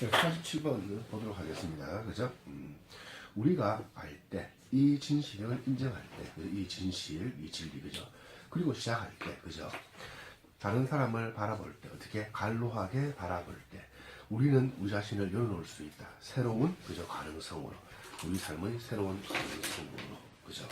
47번 보도록 하겠습니다. 그죠? 음, 우리가 알 때, 이 진실을 인정할 때, 이 진실, 이 진리, 그죠? 그리고 시작할 때, 그죠? 다른 사람을 바라볼 때, 어떻게 갈로하게 바라볼 때, 우리는 우리 자신을 열어놓을 수 있다. 새로운, 그죠? 가능성으로. 우리 삶의 새로운 가능성으로. 그죠?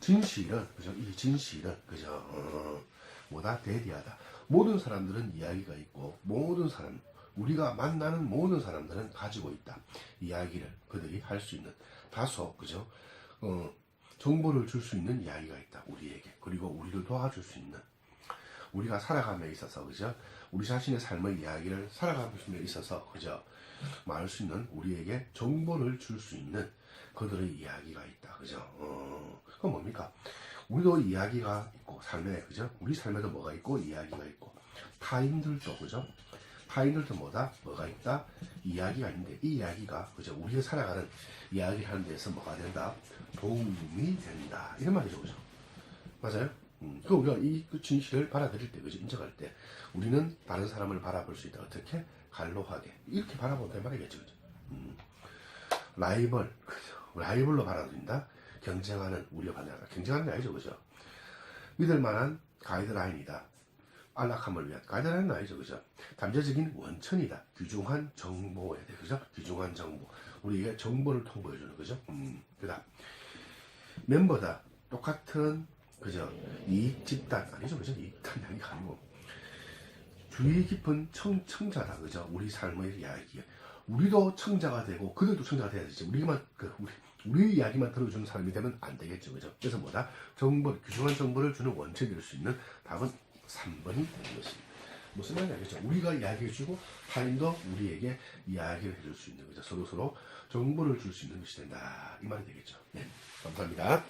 진실은, 그죠? 이 진실은, 그죠? 어, 뭐다? 대디하다. 모든 사람들은 이야기가 있고, 모든 사람, 우리가 만나는 모든 사람들은 가지고 있다. 이야기를 그들이 할 수 있는 다소, 그죠? 어, 정보를 줄 수 있는 이야기가 있다. 우리에게. 그리고 우리를 도와줄 수 있는. 우리가 살아감에 있어서, 그죠? 우리 자신의 삶의 이야기를 살아감에 있어서, 그죠? 말할 수 있는 우리에게 정보를 줄 수 있는 그들의 이야기가 있다. 그죠? 어, 그건 뭡니까? 우리도 이야기가 있고, 삶에, 그죠? 우리 삶에도 뭐가 있고, 이야기가 있고, 타인들도, 그죠? 타인들도 뭐다? 뭐가 있다? 이야기가 있는데, 이 이야기가, 그죠? 우리가 살아가는 이야기 하는 데서 뭐가 된다? 도움이 된다. 이런 말이죠. 그죠? 맞아요? 음, 그 우리가 이그 진실을 받아들일 때, 그죠? 인정할 때, 우리는 다른 사람을 바라볼 수 있다. 어떻게? 갈로하게. 이렇게 바라본다 말이겠죠. 그죠? 음. 라이벌, 그죠? 라이벌로 받아들인다? 경쟁하는, 우리가 받아들인다. 경쟁하는 게 아니죠. 그죠? 믿을 만한 가이드라인이다. 안락함을 위한 가이드라인은 아니죠. 그죠? 잠재적인 원천이다. 귀중한 정보에 대해, 그죠? 귀중한 정보. 우리에게 정보를 통보해주는, 그죠? 음, 그 다음. 멤버다. 똑같은, 그죠? 이익 집단, 아니죠. 그죠? 이익 집단이 아니고. 주의 깊은 청, 청자다. 그죠? 우리 삶의 이야기. 우리도 청자가 되고, 그들도 청자가 돼야 되지. 우리만, 그, 우리, 우리 이야기만 들어주는 사람이 되면 안 되겠죠. 그죠? 그래서 뭐다? 정보, 귀중한 정보를 주는 될수 있는 답은 3번이 되는 것입니다. 무슨 말인지 알겠죠? 우리가 이야기해주고, 타인도 우리에게 이야기를 해줄 수 있는 거죠. 서로 서로 정보를 줄 수 있는 것이 된다. 이 말이 되겠죠. 네. 감사합니다.